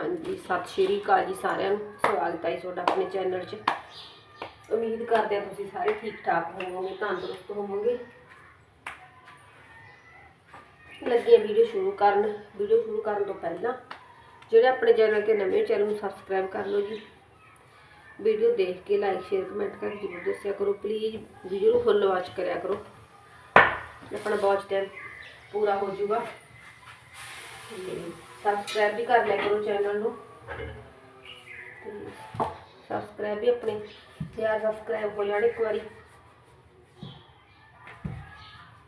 ਹਾਂਜੀ, ਸਤਿ ਸ਼੍ਰੀ ਅਕਾਲ ਜੀ ਸਾਰਿਆਂ ਨੂੰ। ਸਵਾਗਤ ਹੈ ਜੀ ਤੁਹਾਡਾ ਆਪਣੇ ਚੈਨਲ 'ਚ। ਉਮੀਦ ਕਰਦੇ ਹਾਂ ਤੁਸੀਂ ਸਾਰੇ ਠੀਕ ਠਾਕ ਹੋਵੋਗੇ, ਤੰਦਰੁਸਤ ਹੋਵੋਗੇ। ਲੱਗੇ ਵੀਡੀਓ ਸ਼ੁਰੂ ਕਰਨ। ਵੀਡੀਓ ਸ਼ੁਰੂ ਕਰਨ ਤੋਂ ਪਹਿਲਾਂ ਜਿਹੜੇ ਆਪਣੇ ਚੈਨਲ ਤੇ ਨਵੇਂ ਚੈਨਲ ਨੂੰ ਸਬਸਕ੍ਰਾਈਬ ਕਰ ਲਓ ਜੀ। ਵੀਡੀਓ ਦੇਖ ਕੇ ਲਾਈਕ ਸ਼ੇਅਰ ਕਮੈਂਟ ਕਰਕੇ ਜ਼ਰੂਰ ਦੱਸਿਆ ਕਰੋ। ਪਲੀਜ਼ ਵੀਡੀਓ ਨੂੰ ਫੁੱਲ ਵਾਚ ਕਰਿਆ ਕਰੋ। ਆਪਣਾ ਵਾਚ ਟਾਈਮ ਪੂਰਾ ਹੋ ਜਾਊਗਾ। ਸਬਸਕ੍ਰਾਈਬ ਵੀ ਕਰ ਲਿਆ ਕਰੋ ਚੈਨਲ ਨੂੰ। ਸਬਸਕ੍ਰਾਈਬ ਵੀ ਆਪਣੇ, ਯਾਰ ਸਬਸਕ੍ਰਾਈਬ ਹੋ ਜਾਣ ਇੱਕ ਵਾਰੀ।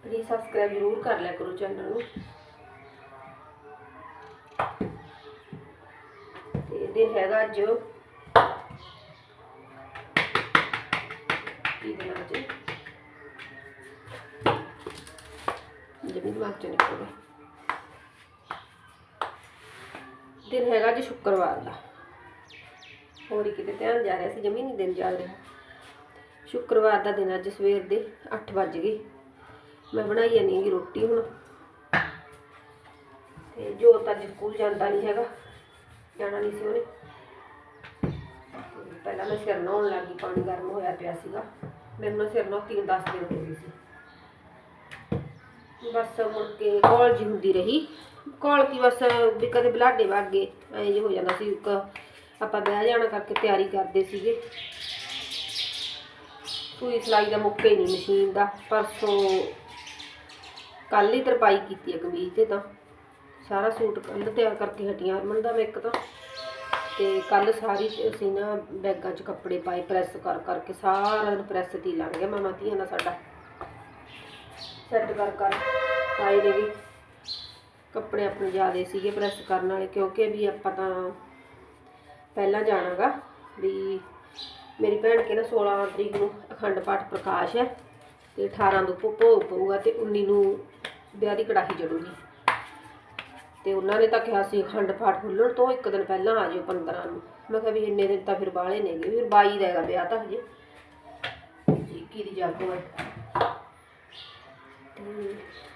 ਪਲੀਜ਼ ਸਬਸਕ੍ਰਾਈਬ ਜ਼ਰੂਰ ਕਰ ਲਿਆ ਕਰੋ ਚੈਨਲ ਨੂੰ। ਤੇ ਦਿਨ ਹੈਗਾ ਅੱਜ ਕੀ ਦਿਨ ਅੱਜ? ਜਮੀ ਦਿਮਾਗ ਚੋਂ ਨਿਕਲ ਗਿਆ ਦਿਨ ਹੈਗਾ ਜੀ ਸ਼ੁੱਕਰਵਾਰ ਦਾ। ਹੋਰ ਹੀ ਕਿਤੇ ਧਿਆਨ ਜਾ ਰਿਹਾ ਸੀ, ਜਮੀ ਨਹੀਂ ਦਿਨ ਜਾ ਰਿਹਾ। ਸ਼ੁੱਕਰਵਾਰ ਦਾ ਦਿਨ ਅੱਜ ਸਵੇਰ ਦੇ 8 ਵੱਜ ਗਏ। ਮੈਂ ਬਣਾਈ ਜਾਨੀ ਹੈਗੀ ਰੋਟੀ ਹੁਣ। ਤੇ ਜੋਤ ਅੱਜ ਸਕੂਲ ਜਾਂਦਾ ਨਹੀਂ ਹੈਗਾ, ਜਾਣਾ ਨਹੀਂ ਸੀ ਉਹਨੇ। ਪਹਿਲਾਂ ਮੈਂ ਸਿਰ ਨਹਾਉਣ ਲੱਗੀ ਪਾਣੀ ਗਰਮ ਹੋਇਆ ਪਿਆ ਸੀਗਾ। ਮੈਨੂੰ ਸਿਰ ਨਹਾਉਤੀ ਨੂੰ 10 ਦਿਨ ਹੋ ਗਏ ਸੀ। ਬਸ ਮੁੜ ਕੇ ਕਾਲ ਜੀ ਹੁੰਦੀ ਰਹੀ। ਕੋਲ ਕੀ ਬਸ ਵੀ ਕਦੇ ਬਲਾਡੇ ਵਾਗੇ, ਐਂ ਜੇ ਹੋ ਜਾਂਦਾ ਸੀ ਇੱਕ ਆਪਾਂ ਬਹਿ ਜਾਣਾ ਕਰਕੇ ਤਿਆਰੀ ਕਰਦੇ ਸੀਗੇ। ਸੂਈ ਸਲਾਈ ਦਾ ਮੁੱਕੇ ਨਹੀਂ ਮਸ਼ੀਨ ਦਾ, ਪਰਸੋਂ ਕੱਲ ਹੀ ਤਰਪਾਈ ਕੀਤੀ ਹੈ ਕਮੀਜ਼ ਤੇ ਤਾਂ। ਸਾਰਾ ਸੂਟ ਕੱਲ ਤਿਆਰ ਕਰਕੇ ਹਟੀਆਂ ਅਰਮਨ ਦਾ ਮੈਂ ਇੱਕ ਤਾਂ। ਤੇ ਕੱਲ ਸਾਰੀ ਅਸੀਂ ਨਾ ਬੈਗਾਂ 'ਚ ਕੱਪੜੇ ਪਾਏ, ਪ੍ਰੈਸ ਕਰ ਕਰਕੇ ਸਾਰਾ ਦਿਨ ਪ੍ਰੈਸ ਤੇ ਹੀ ਲੰਘ ਗਿਆ, ਮਾਮਾ ਧੀਆਂ ਦਾ ਸਾਡਾ। ਸੈੱਟ ਕਰ ਕਰ ਪਾਏ ਦੇ ਵੀ। ਕੱਪੜੇ ਆਪਣੇ ਜ਼ਿਆਦੇ ਸੀਗੇ ਪ੍ਰੈਸ ਕਰਨ ਵਾਲੇ, ਕਿਉਂਕਿ ਵੀ ਆਪਾਂ ਤਾਂ ਪਹਿਲਾਂ ਜਾਣਾਗਾ ਵੀ ਮੇਰੀ ਭੈਣ ਕੇ ਨਾ 16 ਤਰੀਕ ਨੂੰ ਅਖੰਡ ਪਾਠ ਪ੍ਰਕਾਸ਼ ਹੈ ਤੇ 18 ਨੂੰ ਭੋ- ਭੋਗ ਪਊਗਾ ਤੇ 19 ਨੂੰ ਵਿਆਹ ਦੀ ਕੜਾਹੀ ਚੜੂਗੀ ਤੇ ਉਹਨਾਂ ਨੇ ਤਾਂ ਕਿਹਾ ਸੀ ਅਖੰਡ ਪਾਠ ਖੁੱਲਣ ਤੋਂ ਇੱਕ ਦਿਨ ਪਹਿਲਾਂ ਆ ਜਿਓ 15 ਨੂੰ। ਮੈਂ ਕਿਹਾ ਵੀ ਇੰਨੇ ਦਿਨ ਤਾਂ ਫਿਰ ਬਾਹਲੇ ਨੇਗੇ, ਫਿਰ 22 ਦਾ ਹੈਗਾ ਵਿਆਹ ਤਾਂ ਹਜੇ। ਜੀ ਕੀ ਦੀ ਜਾਗੋ ਹੈ।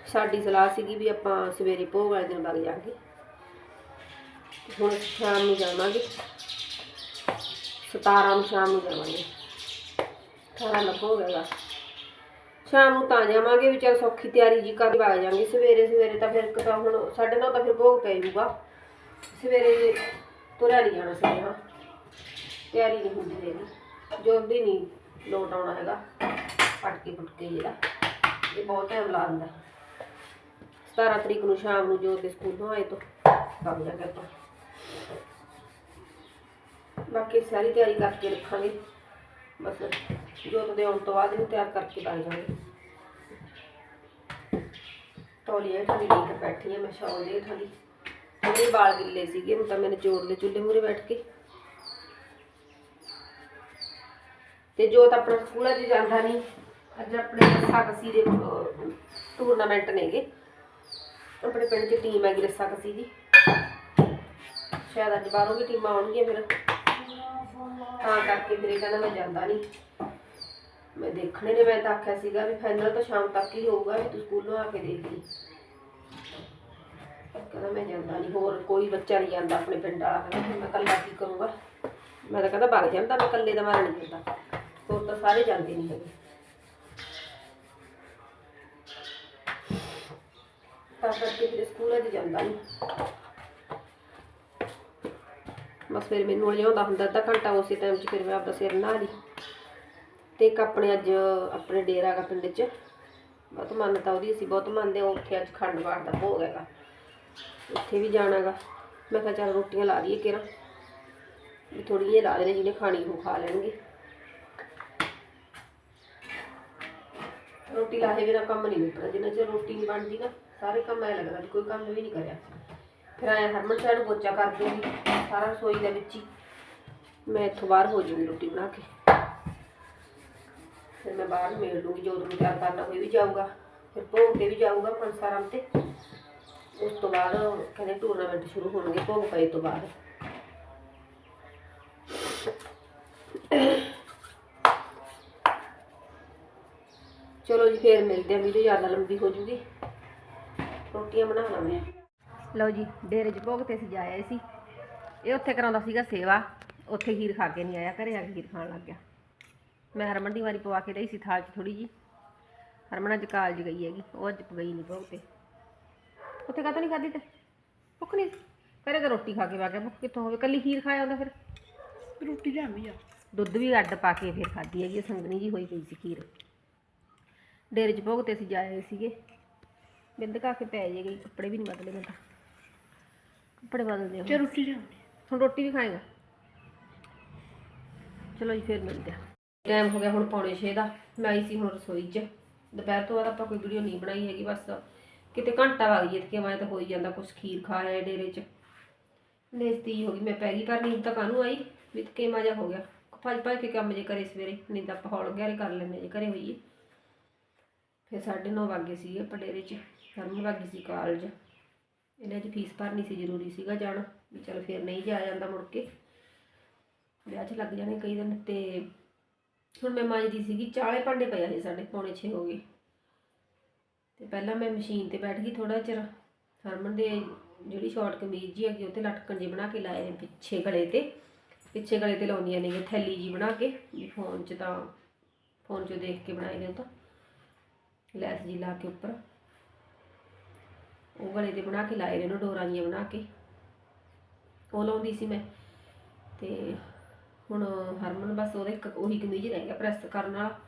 ਸਾਡੀ ਸਲਾਹ ਸੀਗੀ ਵੀ ਆਪਾਂ ਸਵੇਰੇ ਭੋਗ ਵਾਲੇ ਦਿਨ ਵਗ ਜਾਾਂਗੇ ਹੁਣ ਸ਼ਾਮ ਨੂੰ ਜਾਵਾਂਗੇ। 17 ਨੂੰ ਸ਼ਾਮ ਨੂੰ ਜਾਵਾਂਗੇ। 18 ਲੱਭੋ ਹੋਵੇਗਾ ਸ਼ਾਮ ਨੂੰ ਤਾਂ ਜਾਵਾਂਗੇ ਵੀ ਚੱਲ ਸੌਖੀ ਤਿਆਰੀ ਜੀ ਕਰਕੇ ਵਗ ਜਾਾਂਗੇ ਸਵੇਰੇ ਸਵੇਰੇ ਤਾਂ ਫਿਰ ਇੱਕ ਤਾਂ ਹੁਣ ਸਾਡੇ ਨਾਲ ਤਾਂ ਫਿਰ ਭੋਗ ਪੈ ਜਾਊਗਾ। ਸਵੇਰੇ ਤੁਰਿਆ ਨਹੀਂ ਜਾਣਾ ਸਵੇਰੇ ਹਾਂ। ਤਿਆਰੀ ਨਹੀਂ ਹੁੰਦੀ ਹੈਗੀ। ਜਲਦੀ ਨਹੀਂ ਲੋਟ ਆਉਣਾ ਹੈਗਾ। ਪਟਕੇ ਪੁਟਕੇ ਜਿਹੜਾ। ਇਹ ਬਹੁਤ ਟਾਈਮ ਲਾ ਦਿੰਦਾ। 17 ਤਰੀਕ ਨੂੰ ਸ਼ਾਮ ਨੂੰ ਜੋ ਤੇ ਸਕੂਲੋਂ ਆਏ ਤੋਂ ਵਗ ਜਾਗੇ ਆਪਾਂ। ਬਾਕੀ ਸਾਰੀ ਤਿਆਰੀ ਕਰਕੇ ਰੱਖਾਂਗੇ। ਬਸ ਜੋਤ ਦੇ ਆਉਣ ਤੋਂ ਬਾਅਦ ਇਹਨੂੰ ਤਿਆਰ ਕਰਕੇ ਵਗ ਜਾਵਾਂਗੇ। ਤੌਲੀਆ ਠੰਡੀ ਲੈ ਕੇ ਬੈਠੀ ਆ, ਮੈਂ ਸ਼ੌਲ ਦੇ। ਠੰਡੀ ਮੇਰੇ ਵਾਲ ਗਿੱਲੇ ਸੀਗੇ, ਹੁਣ ਤਾਂ ਮੈंने ਜੋੜ ਲਏ ਚੁੱਲ੍ਹੇ ਮੂਰੇ ਬੈਠ ਕੇ ਤੇ ਜੋਤ ਆਪਣਾ ਸਕੂਲ ਅੱਜ ਜਾਂਦਾ ਨਹੀਂ। ਅੱਜ ਆਪਣੇ ਰੱਸਾ ਕਸੀ ਦੇ ਟੂਰਨਾਮੈਂਟ ਨੇਗੇ। ਆਪਣੇ ਪਿੰਡ 'ਚ ਟੀਮ ਹੈਗੀ ਰੱਸਾ ਕਸੀ ਦੀ। ਸ਼ਾਇਦ ਅੱਜ ਬਾਹਰੋਂ ਵੀ ਟੀਮਾਂ ਆਉਣਗੀਆਂ ਫਿਰ। ਤਾਂ ਕਰਕੇ ਫਿਰ ਕਹਿੰਦਾ ਮੈਂ ਜਾਂਦਾ ਨਹੀਂ ਮੈਂ ਦੇਖਣੇ ਨੇ, ਮੈਂ ਤਾਂ ਆਖਿਆ ਸੀਗਾ ਵੀ ਫਾਈਨਲ ਤਾਂ ਸ਼ਾਮ ਤੱਕ ਹੀ ਹੋਊਗਾ ਵੀ ਤੂੰ ਸਕੂਲੋਂ ਆ ਕੇ ਦੇਖ ਲਈ। ਕਹਿੰਦਾ ਮੈਂ ਜਾਂਦਾ ਨਹੀਂ ਹੋਰ ਕੋਈ ਬੱਚਾ ਨਹੀਂ ਜਾਂਦਾ ਆਪਣੇ ਪਿੰਡ ਵਾਲਾ। ਕਹਿੰਦਾ ਮੈਂ ਇਕੱਲਾ ਕੀ ਕਰੂੰਗਾ? ਮੈਂ ਤਾਂ ਕਹਿੰਦਾ ਭੱਗ ਜਾਂਦਾ, ਮੈਂ ਇਕੱਲੇ ਦਾ ਮਾਰ ਨਹੀਂ ਜਾਂਦਾ ਹੋਰ ਤਾਂ ਸਾਰੇ ਜਾਂਦੇ ਨਹੀਂ ਹੈਗੇ। ਤਾਂ ਕਰਕੇ ਫਿਰ ਸਕੂਲ ਅੱਜ ਜਾਂਦਾ ਨਹੀਂ ਬਸ ਫਿਰ ਮੈਨੂੰ ਲਿਆਉਂਦਾ ਹੁੰਦਾ ਅੱਧਾ ਘੰਟਾ, ਉਸੇ ਟਾਈਮ 'ਚ ਫਿਰ ਮੈਂ ਆਪਦਾ ਸਿਰ ਨਹਾ ਲਈ। ਤੇ ਇੱਕ ਆਪਣੇ ਅੱਜ ਆਪਣੇ ਡੇਰਾ ਗਾ ਪਿੰਡ 'ਚ। ਬਹੁਤ ਮੰਨਤਾ ਉਹਦੀ ਅਸੀਂ ਬਹੁਤ ਮੰਨਦੇ ਹਾਂ ਉੱਥੇ ਅੱਜ ਖੰਡ ਪਾਠ ਦਾ ਭੋਗ ਹੈਗਾ। ਉੱਥੇ ਵੀ ਜਾਣਾਗਾ ਮੈਂ ਕਿਹਾ ਚੱਲ ਰੋਟੀਆਂ ਲਾ ਲਈਏ ਕਿਰਾਂ। ਵੀ ਥੋੜ੍ਹੀਆਂ ਜਿਹੀਆਂ ਲਾ ਦੇਣੇ ਜਿਹਨੇ ਖਾਣੀ ਉਹ ਖਾ ਲੈਣਗੇ। ਰੋਟੀ ਲਾਹੇ ਬਿਨਾ ਕੰਮ ਨਹੀਂ ਨਿਕਲਦਾ ਜਿੰਨਾ ਚਿਰ ਰੋਟੀ ਨਹੀਂ ਬਣਦੀ ਨਾ। ਸਾਰੇ ਕੰਮ ਐ ਲੱਗਦਾ ਵੀ ਕੋਈ ਕੰਮ ਵੀ ਨਹੀਂ ਕਰਿਆ। ਫਿਰ ਆਇਆ ਹਰਮਨ ਸਾਹਿਬ ਨੂੰ ਪੋਚਾ ਕਰ ਦੂੰਗੀ, ਸਾਰਾ ਰਸੋਈ ਦੇ ਵਿੱਚ ਹੀ। ਮੈਂ ਇੱਥੋਂ ਬਾਹਰ ਹੋ ਜਾਊਂਗੀ ਰੋਟੀ ਬਣਾ ਕੇ। ਫਿਰ ਮੈਂ ਬਾਹਰ ਮੇੜ ਲੂੰਗੀ ਜੋ ਤੁਹਾਨੂੰ ਤਿਆਰ ਕਰਨਾ ਹੋਈ ਵੀ ਜਾਊਗਾ। ਫਿਰ ਭੋਗ ਤੇ ਵੀ ਜਾਊਗਾ ਪੰਸਾਰਾਮ ਤੇ। ਉਸ ਤੋਂ ਬਾਅਦ ਕਹਿੰਦੇ ਟੂਰਨਾਮੈਂਟ ਸ਼ੁਰੂ ਹੋਣਗੇ ਭੋਗ ਪਏ ਤੋਂ ਬਾਅਦ। ਚਲੋ ਜੀ, ਫੇਰ ਮਿਲਦੇ ਆ ਵੀਡੀਓ ਜ਼ਿਆਦਾ ਲੰਬੀ ਹੋ ਜੂਗੀ। ਰੋਟੀਆਂ ਬਣਾ ਲਾਂ ਮੈਂ ਲਓ ਜੀ ਡੇਰੇ 'ਚ ਭੋਗ ਤੇ ਅਸੀਂ ਜਾਏ ਸੀ। ਇਹ ਉੱਥੇ ਕਰਾਉਂਦਾ ਸੀਗਾ ਸੇਵਾ। ਉੱਥੇ ਖੀਰ ਖਾ ਕੇ ਨਹੀਂ ਆਇਆ ਘਰੇ ਆ ਕੇ ਖੀਰ ਖਾਣ ਲੱਗ ਗਿਆ। ਮੈਂ ਹਰਮਨ ਦੀ ਵਾਰੀ ਪਵਾ ਕੇ ਲਈ ਸੀ ਥਾਲ 'ਚ ਥੋੜੀ ਜੀ ਹਰਮਨ ਅੱਜ ਕਾਲਜ ਗਈ ਹੈਗੀ ਉਹ ਅੱਜ ਗਈ ਨਹੀਂ ਬਹੁਤੇ ਉੱਥੇ ਕਾਹਤੋਂ ਨਹੀਂ ਖਾਧੀ ਤੇ? ਭੁੱਖ ਨਹੀਂ ਘਰੇ ਤਾਂ ਰੋਟੀ ਖਾ ਕੇ ਵਾ ਗਿਆ ਭੁੱਖ ਕਿੱਥੋਂ ਹੋਵੇ? ਕੱਲੀ ਖੀਰ ਖਾਇਆ ਹੁੰਦਾ ਫਿਰ? ਰੋਟੀ ਲਿਆਵੀਂ ਆ। ਦੁੱਧ ਵੀ ਅੱਡ ਪਾ ਕੇ ਫਿਰ ਖਾਧੀ ਹੈਗੀ ਸੰਗਣੀ ਜੀ ਹੋਈ ਪਈ ਸੀ ਖੀਰ ਡੇਰੇ 'ਚ ਭੋਗ ਤੇ ਅਸੀਂ ਜਾਏ ਸੀਗੇ। ਬਿੰਦ ਕਾ ਕੇ ਪੈ ਜੇ ਗਈ ਕੱਪੜੇ ਵੀ ਨਹੀਂ ਬਦਲੇ ਮੈਂ ਤਾਂ। ਕੱਪੜੇ ਬਦਲਦੇ ਹੋ ਰੋਟੀ ਲਿਆਵੀਂ ਹੁਣ ਰੋਟੀ ਵੀ ਖਾਏਗਾ। ਚਲੋ ਜੀ ਫਿਰ ਮਿਲਦੇ ਆ। ਟਾਈਮ ਹੋ ਗਿਆ ਹੁਣ ਪੌਣੇ 6 ਦਾ ਮੈਂ ਆਈ ਸੀ ਹੁਣ ਰਸੋਈ 'ਚ। ਦੁਪਹਿਰ ਤੋਂ ਬਾਅਦ ਆਪਾਂ ਕੋਈ ਵੀਡੀਓ ਨਹੀਂ ਬਣਾਈ ਹੈਗੀ ਬਸ ਕਿਤੇ ਘੰਟਾ ਵਗ ਜੇ ਤੇ ਮੈਂ ਤਾਂ ਹੋ ਹੀ ਜਾਂਦਾ ਕੁਛ ਖੀਰ ਖਾਇਆ ਡੇਰੇ 'ਚ। ਨੇਸਤੀ ਹੋ ਗਈ ਮੈਂ ਪੈ ਗਈ ਪਰ ਨੀਂਦ ਤਾਂ ਕਾਹਨੂੰ ਆਈ? ਵੀ ਕੇ ਮਜ਼ਾ ਹੋ ਗਿਆ। ਭੱਜ ਭੱਜ ਕੇ ਕੰਮ ਜੇ ਕਰੇ ਸਵੇਰੇ ਨੀਂਦ ਆਪਾਂ ਹੌਲ ਗਿਆਰੇ ਕਰ ਲੈਂਦੇ ਜੇ ਘਰੇ ਹੋਈਏ। ਫਿਰ 9:30 ਵਜੇ ਸੀਗੇ ਆਪਾਂ ਡੇਰੇ 'ਚ। ਸ਼ਰਮ ਲੱਗੀ ਸੀ ਕਾਲਜ। ਇਹਨਾਂ ਦੀ ਫੀਸ ਭਰਨੀ ਸੀ ਜ਼ਰੂਰੀ ਸੀਗਾ ਜਾਣਾ, ਵੀ ਚਲ ਫਿਰ ਨਹੀਂ ਜਾਇਆ ਜਾਂਦਾ ਮੁੜ ਕੇ। ਵਿਆਹ 'ਚ ਲੱਗ ਜਾਣੇ ਕਈ ਦਿਨ ਤੇ ਹੁਣ ਮੈਂ ਮਾਂਜਦੀ ਸੀਗੀ, ਚਾਲੇ ਭਾਂਡੇ ਪਏ ਸੀ ਸਾਡੇ, ਪੌਣੇ 6 ਹੋ ਗਏ। ਤੇ ਪਹਿਲਾਂ ਮੈਂ ਮਸ਼ੀਨ ਤੇ ਬੈਠ ਗਈ ਥੋੜਾ ਚਿਰ, ਹਰਮਨ ਦੇ ਜਿਹੜੀ ਸ਼ਾਰਟ ਕਮੀਜ਼ ਜੀ ਹੈਗੀ ਉਹ ਤੇ ਲਟਕਣ ਜੇ ਬਣਾ ਕੇ ਲਾਏ ਨੇ ਪਿੱਛੇ ਗਲੇ ਤੇ। ਪਿੱਛੇ ਗਲੇ ਤੇ ਲਾਉਂਦੀਆਂ ਨੇ, ਥੈਲੀ ਜੀ ਬਣਾ ਕੇ, ਵੀ ਫੋਨ 'ਚ ਤਾਂ, ਫੋਨ 'ਚ ਦੇਖ ਕੇ ਬਣਾਏ ਨੇ ਉਹ ਤਾਂ। ਲੈਸ ਜੀ ਲਾ ਕੇ ਉੱਪਰ। ਉਹ ਗਲੇ ਦੇ ਬਣਾ ਕੇ ਲਾਏ ਨੇ ਉਹਨੂੰ ਡੋਰਾਂ ਜੀਆਂ ਬਣਾ ਕੇ। ਉਹ ਲਾਉਂਦੀ ਸੀ ਮੈਂ। ਤੇ ਹੁਣ ਹਰਮਨ ਬਸ ਉਹਦਾ ਇੱਕ ਉਹੀ ਕਮੀਜ਼ ਰਹਿ ਗਿਆ ਪ੍ਰੈਸ ਕਰਨ ਵਾਲਾ।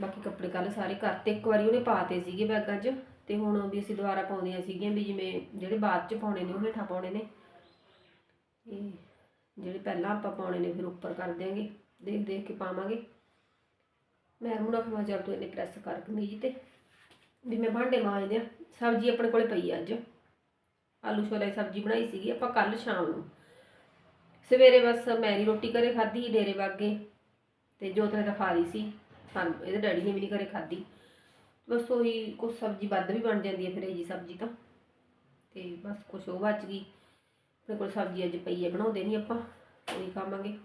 ਬਾਕੀ ਕੱਪੜੇ ਕੱਲ ਸਾਰੇ ਕਰਤੇ। ਇੱਕ ਵਾਰੀ ਉਹਨੇ ਪਾਤੇ ਸੀਗੇ ਬੈਗਾਂ 'ਚ ਤੇ ਹੁਣ ਵੀ ਅਸੀਂ ਦੁਬਾਰਾ ਪਾਉਂਦੀਆਂ ਸੀਗੀਆਂ ਵੀ ਜਿਵੇਂ ਜਿਹੜੇ ਬਾਅਦ 'ਚ ਪਾਉਣੇ ਨੇ ਉਹ ਹੇਠਾਂ ਪਾਉਣੇ ਨੇ। ਤੇ ਜਿਹੜੇ ਪਹਿਲਾਂ ਆਪਾਂ ਪਾਉਣੇ ਨੇ ਫਿਰ ਉੱਪਰ ਕਰ ਦਿਆਂਗੇ। ਦੇਖ ਦੇਖ ਕੇ ਪਾਵਾਂਗੇ। ਮੈਂ ਹਰਮਨ ਆਖਿਆ ਚੱਲ ਤੂੰ ਇਹਨੇ ਪ੍ਰੈਸ ਕਰ ਕਮੀਜ਼ ਤੇ। ਵੀ ਮੈਂ ਭਾਂਡੇ ਮਾਂਜਦੇ ਆ ਸਬਜ਼ੀ ਆਪਣੇ ਕੋਲੇ ਪਈ ਆ ਅੱਜ। ਆਲੂ ਛੋਲੇ ਦੀ ਸਬਜ਼ੀ ਬਣਾਈ ਸੀਗੀ ਆਪਾਂ ਕੱਲ ਸ਼ਾਮ ਨੂੰ। ਸਵੇਰੇ ਬਸ ਮੈਂ ਨਹੀਂ ਰੋਟੀ ਘਰੇ ਖਾਧੀ, ਡੇਰੇ ਵਾਗੇ ਤੇ ਜੋਤ ਨੇ ਤਾਂ ਖਾ ਲਈ ਸੀ। ਸਾਨੂੰ, ਇਹਦੇ ਡੈਡੀ ਨੇ ਵੀ ਨਹੀਂ ਘਰੇ ਖਾਧੀ। ਬਸ ਉਹੀ ਕੁਛ ਸਬਜ਼ੀ ਵੱਧ ਵੀ ਬਣ ਜਾਂਦੀ ਹੈ ਫਿਰ ਇਹ ਜੀ ਸਬਜ਼ੀ ਤਾਂ। ਤੇ ਬਸ ਕੁਛ ਉਹ ਬਚ ਗਈ। ਆਪਣੇ ਕੋਲ ਸਬਜ਼ੀ ਅੱਜ ਪਈ ਹੈ ਬਣਾਉਂਦੇ ਨਹੀਂ ਆਪਾਂ, ਉਹੀ ਖਾਵਾਂਗੇ।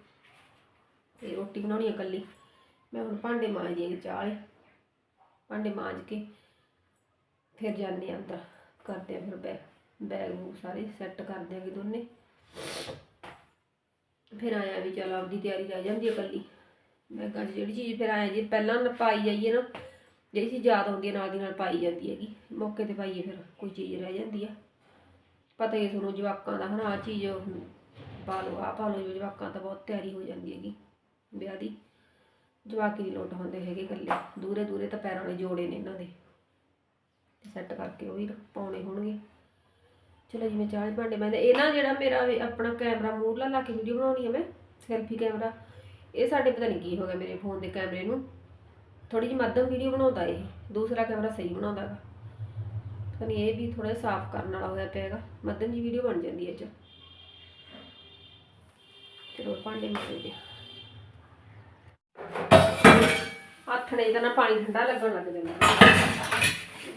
ਤੇ ਰੋਟੀ ਬਣਾਉਣੀ ਹੈ ਇਕੱਲੀ। ਮੈਂ ਹੁਣ ਭਾਂਡੇ ਮਾਂਜਦੀ ਹਾਂ ਚਾਹ ਵਾਲੇ। ਭਾਂਡੇ ਮਾਂਜ ਕੇ ਫਿਰ ਜਾਂਦੇ ਹਾਂ ਅੰਦਰ, ਕਰਦੇ ਆ ਫਿਰ ਬੈਗ ਬੈਗ ਬੂਗ ਸਾਰੇ ਸੈੱਟ ਕਰ ਦਿਆਂਗੇ ਦੋਨੇ। ਫਿਰ ਆਇਆ ਵੀ ਚਲ ਆਪਦੀ ਤਿਆਰੀ ਰਹਿ ਜਾਂਦੀ ਹੈ ਇਕੱਲੀ। ਬੈਗਾਂ 'ਚ ਜਿਹੜੀ ਚੀਜ਼ ਫਿਰ ਆਇਆ ਜੀ, ਪਹਿਲਾਂ ਪਾਈ ਜਾਈਏ ਨਾ, ਜਿਹੜੀ ਚੀਜ਼ ਯਾਦ ਆਉਂਦੀ ਹੈ ਨਾਲ ਦੀ ਨਾਲ ਪਾਈ ਜਾਂਦੀ ਹੈਗੀ। ਮੌਕੇ ਤੇ ਪਾਈਏ ਫਿਰ ਕੋਈ ਚੀਜ਼ ਰਹਿ ਜਾਂਦੀ ਆ। ਪਤਾ ਹੀ ਤੁਹਾਨੂੰ ਜਵਾਕਾਂ ਦਾ ਹਨਾ, ਆਹ ਚੀਜ਼ ਪਾ ਲਓ, ਆਹ ਪਾ ਲਓ ਜੋ ਜਵਾਕਾਂ ਤਾਂ ਬਹੁਤ ਤਿਆਰੀ ਹੋ ਜਾਂਦੀ ਹੈਗੀ ਵਿਆਹ ਦੀ। ਜਵਾਕੀ ਹੀ ਨਹੀਂ ਲੋਟ ਹੁੰਦੇ ਹੈਗੇ ਇਕੱਲੇ। ਦੂਰੇ ਦੂਰੇ ਤਾਂ ਪੈਰਾਂ ਵਾਲੇ ਜੋੜੇ ਨੇ ਇਹਨਾਂ ਦੇ। ਸੈੱਟ ਕਰਕੇ ਉਹ ਵੀ ਪਾਉਣੇ ਹੋਣਗੇ। ਚਲੋ ਜੀ ਮੈਂ ਚਾਹ ਭਾਂਡੇ ਮੈਂ ਇਹ ਨਾ ਜਿਹੜਾ ਮੇਰਾ ਆਪਣਾ ਕੈਮਰਾ ਮੂਹਰਲਾ ਲਾ ਕੇ ਵੀਡੀਓ ਬਣਾਉਣੀ ਹੈ ਮੈਂ, ਸੈਲਫੀ ਕੈਮਰਾ, ਇਹ ਸਾਡੇ ਪਤਾ ਨਹੀਂ ਕੀ ਹੋ ਗਿਆ ਮੇਰੇ ਫੋਨ ਦੇ ਕੈਮਰੇ ਨੂੰ। ਥੋੜੀ ਜਿਹੀ ਮੱਧਮ ਵੀਡੀਓ ਬਣਾਉਂਦਾ ਇਹ, ਦੂਸਰਾ ਕੈਮਰਾ ਸਹੀ ਬਣਾਉਂਦਾ ਹੈਗਾ ਪਤਾ ਨਹੀਂ ਇਹ ਵੀ ਥੋੜਾ ਸਾਫ਼ ਕਰਨ ਵਾਲਾ ਹੋਇਆ ਪਿਆ ਹੈਗਾ, ਮੱਧਮ ਜੀ ਵੀਡੀਓ ਬਣ ਜਾਂਦੀ ਹੈ 'ਚ। ਚਲੋ ਭਾਂਡੇ ਮਾਰਦੇ ਹੱਥ ਨਹੀਂ ਤਾਂ ਨਾ ਪਾਣੀ ਠੰਡਾ ਲੱਗਣ ਲੱਗ ਜਾਂਦਾ।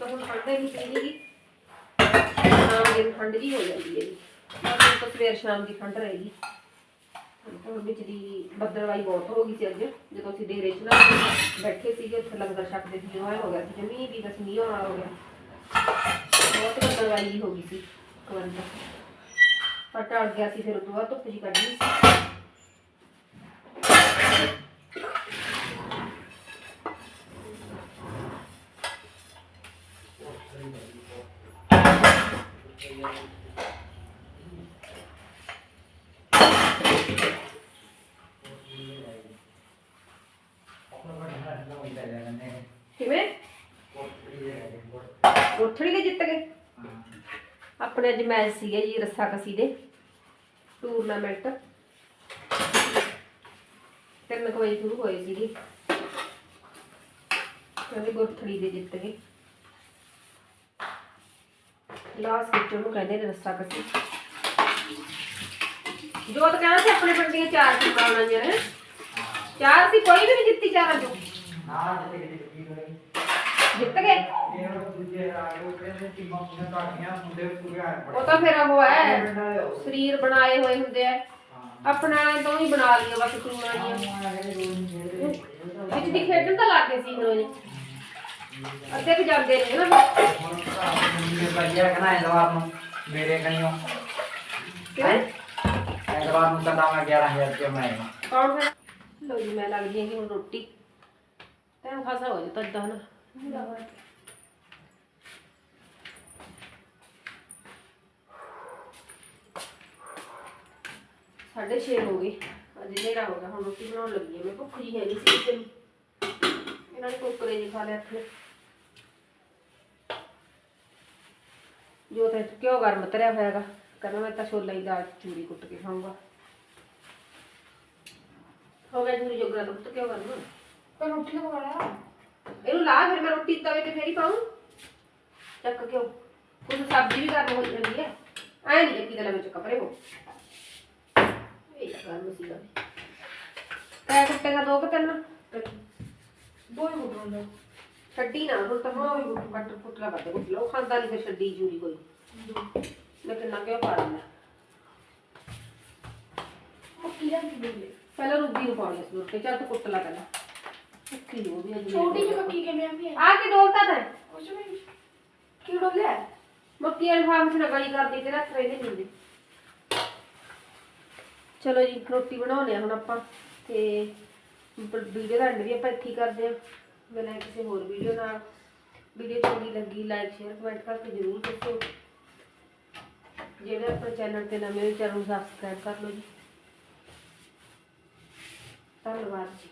ਤਾਂ ਹੁਣ ਠੰਡ ਨਹੀਂ ਪੀਣੀਗੀ ਸ਼ਾਮ ਦੇ ਠੰਡ ਜੀ ਹੋ ਜਾਂਦੀ ਹੈ ਜੀ। ਬਸ ਤਾਂ ਸਵੇਰ ਸ਼ਾਮ ਦੀ ਠੰਡ ਰਹੇਗੀ। ਹੁਣ ਵਿੱਚ ਦੀ ਬੱਦਲਵਾਈ ਬਹੁਤ ਹੋ ਗਈ ਸੀ ਅੱਜ। ਜਦੋਂ ਅਸੀਂ ਡੇਰੇ 'ਚ ਨਾ ਬੈਠੇ ਸੀਗੇ, ਉੱਥੇ ਲੰਗਰ ਛਕਦੇ ਸੀ ਉਹ ਹੋ ਗਿਆ ਸੀ ਜਮੀ ਵੀ ਬਸ ਮੀਂਹ ਆਉਣ ਹੋ ਗਿਆ। ਬਹੁਤ ਬੱਦਲਵਾਈ ਜਿਹੀ ਹੋ ਗਈ ਸੀ ਇੱਕ ਵਾਰੀ ਪਰ ਟਲ ਗਿਆ ਸੀ, ਫਿਰ ਉਹ ਤੋਂ ਬਾਅਦ ਧੁੱਪ ਜੀ ਕੱਢੀ ਸੀ। ਕਿਵੇਂ? ਉਠੜੀ ਕੇ ਜਿੱਤ ਗਏ ਆਪਣੇ ਅੱਜ ਮੈਚ ਸੀਗੇ ਜੀ ਰੱਸਾ ਕਸੀ ਦੇ। ਟੂਰਨਾਮੈਂਟ ਤਿੰਨ ਕੁ ਵਜੇ ਸ਼ੁਰੂ ਹੋਏ ਸੀਗੇ। ਕਹਿੰਦੇ ਗੁਰਥੜੀ ਦੇ ਜਿੱਤ ਗਏ ਲਾਸਟ ਵਿੱਚ ਉਹਨੂੰ ਕਹਿੰਦੇ ਨੇ ਰੱਸਾ ਕਸੀ ਜੋਤ ਕਹਿੰਦਾ ਸੀ ਆਪਣੇ ਪਿੰਡ ਦੀਆਂ ਚਾਰ ਟੀਮਾਂ ਆਉਣੀਆਂ ਨੇ। ਚਾਰ ਸੀ ਕੋਈ ਵੀ ਨਹੀਂ ਜਿੱਤੀ ਚਾਰਾਂ ਚੋਂ। ਜਿੱਤ ਗਏ। ਉਹ ਤਾਂ ਫਿਰ ਉਹ ਹੈ ਸਰੀਰ ਬਣਾਏ ਹੋਏ ਹੁੰਦੇ ਆ। ਆਪਣਾ ਤੋਂ ਹੀ ਬਣਾ ਲਈਆਂ ਬਸ ਟੀਮਾਂ ਦੀਆਂ ਵਿੱਚ ਦੀ ਖੇਡਣ ਤਾਂ ਲੱਗ ਸੀ ਉਹ ਅੱਧੇ ਕੁ ਜਾਂਦੇ ਨੇ ਨਾ। ਮੇਰੇ ਕਈਓ ਕਿਵੇਂ ਐਤਵਾਰ ਨੂੰ ਚੱਲਾਂ ਮੈਂ 11000 ਰੁਪਏ ਮੈਂ। ਕੌਣ ਫਿਰ? ਲੋ ਜੀ ਮੈਂ ਲੱਗ ਜੀ ਹੁਣ ਰੋਟੀ। ਟਾਈਮ ਖਾਸਾ ਹੋ ਜਾਂਦਾ ਏਦਾਂ ਨਾ। ਸਾਢੇ ਛੇ ਹੋ ਗਏ। ਅੱਜ ਹਨੇਰਾ ਹੋ ਗਿਆ ਹੁਣ ਰੋਟੀ ਬਣਾਉਣ ਲੱਗੀ ਹਾਂ ਮੈਂ। ਭੁੱਖ ਜੀ ਹੈ ਨਹੀਂ ਸੀ ਕਿਸੇ ਨੂੰ। ਇਹਨਾਂ ਨੇ ਕੁੱਕਰੇ ਜੀ ਖਾ ਲਿਆ ਇੱਥੇ। ਜੋ ਤਾਂ ਕਿਉਂ ਗਰਮ ਤਰਿਆ ਹੋਇਆਗਾ ਕਹਿੰਦਾ ਮੈਂ ਤਾਂ ਛੋਲਾ ਦੀ ਦਾਲ ਚੂਰੀ ਕੁੱਟ ਕੇ ਖਾਊਂਗਾ। ਹੋ ਗਿਆ ਚੂਰੀ ਜੋਗਰਾ ਦੁੱਧ ਕਿਉਂ ਗਰਮ। ਪਰ ਰੋਟੀ ਤਾਂ ਪਕਾ ਲਾ। ਇਹਨੂੰ ਲਾ ਫਿਰ ਮੈਂ ਰੋਟੀ ਤਵੇ ਤੇ ਫੇਰੀ ਪਾਉਂ ਚੱਕ ਕਿਉਂ ਕੁਝ ਸਬਜ਼ੀ ਵੀ ਗਰਮ ਹੋ ਜਾਂਦੀ ਹੈ ਐ ਨਹੀਂ ਚੱਕੀ ਤੇ ਲਵੇ ਚੱਕ ਪਰੇ ਹੋ ਇਹ ਗਰਮ ਸੀਗਾ ਤੈ ਕੁੱਟੇਗਾ ਦੋ ਕਿ ਤਿੰਨ। ਦੋ ਹੀ ਹੁੰਦਾ। ਛੱਡੀ ਨਾ ਹੁਣ ਤਾਂ ਹਾਂ ਵੀ ਕੱਟ ਪੁੱਟਲਾ ਕਰਦੇ ਕੁੱਟ ਲਓ ਖਾਂਦਾ ਨਹੀਂ ਫਿਰ ਛੱਡੀ ਜੂਰੀ ਕੋਈ। ਮੈਂ ਕਿੰਨਾ ਕਿਉਂ ਪਾ ਦਿੰਦਾ? ਪਹਿਲਾਂ ਰੂਬੀ ਨੂੰ ਪਾਉਣੀ ਸੀ ਰੋਟੀ ਚੱਲ ਤੂੰ ਕੁੱਟ ਲਾ। ਪਹਿਲਾਂ ਵੀ ਛੋਟੀ ਜਿਹੀ ਮੱਕੀ ਕਿਵੇਂ ਆਂਦੀ ਹੈ? ਆ ਕੇ ਡੋਲਤਾ ਤੈਂ ਉਸ ਵਿੱਚ ਕੀ ਡੋਲਿਆ? ਮੱਕੀ ਵਾਲੇ ਫਾਰਮ 'ਚ ਲਗਾਈ ਕਰਦੀ ਤੇ ਰੱਖ ਰਹੇ ਹੁੰਦੇ। ਚਲੋ ਜੀ ਰੋਟੀ ਬਣਾਉਣੇ ਆ ਹੁਣ ਆਪਾਂ ਤੇ ਵੀਡੀਓ ਦਾ ਐਂਡ ਵੀ ਆਪਾਂ ਇੱਥੇ ਕਰਦੇ ਆ। ਮਿਲਾਂਗੇ ਕਿਸੇ ਹੋਰ ਵੀਡੀਓ ਨਾਲ। ਵੀਡੀਓ ਚੰਗੀ ਲੱਗੀ ਲਾਈਕ ਸ਼ੇਅਰ ਕਮੈਂਟ ਕਰਕੇ ਜ਼ਰੂਰ ਦੱਸੋ। ਜਿਹੜੇ ਆਪਣੇ ਚੈਨਲ ਤੇ ਨਵੇਂ ਹੋ ਚੈਨਲ ਸਬਸਕ੍ਰਾਈਬ ਕਰ ਲਓ ਜੀ। ਧੰਨਵਾਦ ਜੀ।